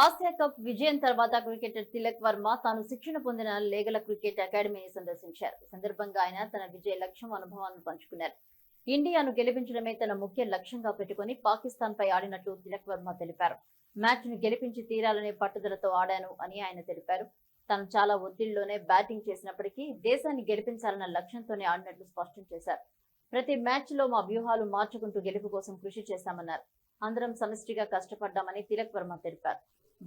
Asia cup విజయం తర్వాత cricketer Tilak Varma తాను శిక్షణ పొందిన లేగల క్రికెట్ అకాడమీని సందర్శించారు. ఈ సందర్భంగా ఆయన తన విజయ లక్ష్యం అనుభవాలను పంచుకున్నారు. ఇండియాను గెలిపించడమే తన ముఖ్య లక్ష్యంగా పెట్టుకుని పాకిస్తాన్ పై ఆడినట్లు తిలక్ వర్మ తెలిపారు. మ్యాచ్ను గెలిపించి తీరాలనే పట్టుదలతో ఆడాను అని ఆయన తెలిపారు. తాను చాలా ఒత్తిడిలోనే బ్యాటింగ్ చేసినప్పటికీ దేశాన్ని గెలిపించాలన్న లక్ష్యంతోనే ఆడినట్లు స్పష్టం చేశారు. ప్రతి మ్యాచ్లో మా వ్యూహాలు మార్చుకుంటూ గెలుపు కోసం కృషి చేశామన్నారు అందరం సమిష్టిగా కష్టపడ్డామని తిలక్ వర్మ తెలిపారు.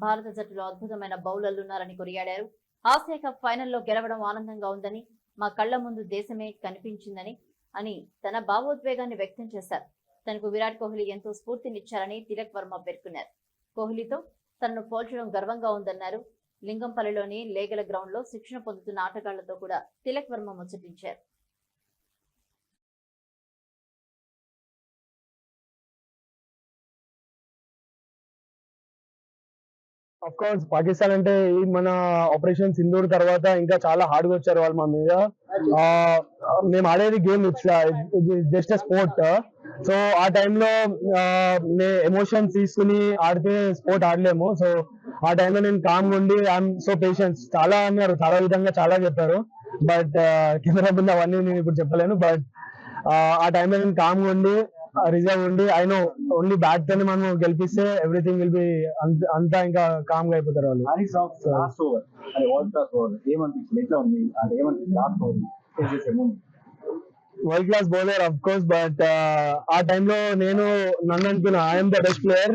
భారత జట్టులో అద్భుతమైన బౌలర్లున్నారని కొనియాడారు. ఆసియా కప్ ఫైనల్లో గెలవడం ఆనందంగా ఉందని మా కళ్ళ ముందు దేశమే కనిపించిందని అని తన భావోద్వేగాన్ని వ్యక్తం చేశారు. తనకు విరాట్ కోహ్లీ ఎంతో స్ఫూర్తినిచ్చారని తిలక్ వర్మ పేర్కొన్నారు. కోహ్లీతో తనను పోల్చడం గర్వంగా ఉందన్నారు. లింగంపల్లిలోని లేగల గ్రౌండ్లో శిక్షణ పొందుతున్న ఆటగాళ్ళతో కూడా తిలక్ వర్మ ముచ్చటించారు. అఫ్ కోర్స్ పాకిస్తాన్ అంటే ఈ మన ఆపరేషన్ సింధూర్ తర్వాత ఇంకా చాలా హార్డ్గా వచ్చారు వాళ్ళు మా మీద. మేము ఆడేది గేమ్ జస్ట్ స్పోర్ట్ సో ఆ టైంలో ఎమోషన్స్ తీసుకుని ఆడితే స్పోర్ట్ ఆడలేము. సో ఆ టైంలో నేను కామ్ ఉండి ఐఎమ్ సో పేషెన్స్ చాలా అన్నారు చాలా విధంగా చాలా చెప్పారు. బట్ కెమెరా ముందు అవన్నీ నేను ఇప్పుడు చెప్పలేను. బట్ ఆ టైంలో నేను కామ్ ఉండి రిజర్వ్ ఉండి ఐ నో ఓన్లీ బ్యాట్ తోనే మనం గెలిపిస్తే ఎవ్రీథింగ్ విల్ బి అంతా ఇంకా కామ్గా అయిపోతారు వాళ్ళు. World class bowler of course but ఆ టైంలో నేను నన్ను అనుకున్నా I'm the best player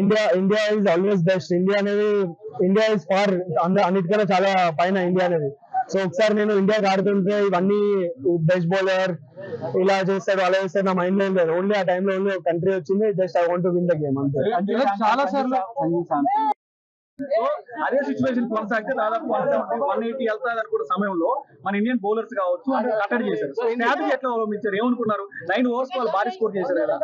India India is always best India అనేది ఇండియా ఇస్ ఫార్ అన్నిటికన్నా చాలా పైన ఇండియా అనేది. సో ఒకసారి నేను ఇండియాకి ఆడుతుంటే ఇవన్నీ బెస్ట్ బౌలర్ ఇలా చేస్తాడు అలా చేస్తాడు నా మైండ్లో ఏం లేదు. ఓన్లీ ఆ టైంలో ఓన్లీ కంట్రీ వచ్చింది just I want win the game అంతే. చాలా సార్లు అదే సిచ్యువేషన్ కొనసాగితే దాదాపు వన్ ఎయిటీ వెళ్తాది అనుకున్న సమయంలో మన ఇండియన్ బౌలర్స్ కావచ్చు అంటే కట్టడి చేశారు. సో స్ట్రాటజీ ఎట్లా అవలంబించారు ఏమనుకున్నారు? నైన్ ఓవర్స్ వాళ్ళు భారీ స్కోర్ చేశారు కదా.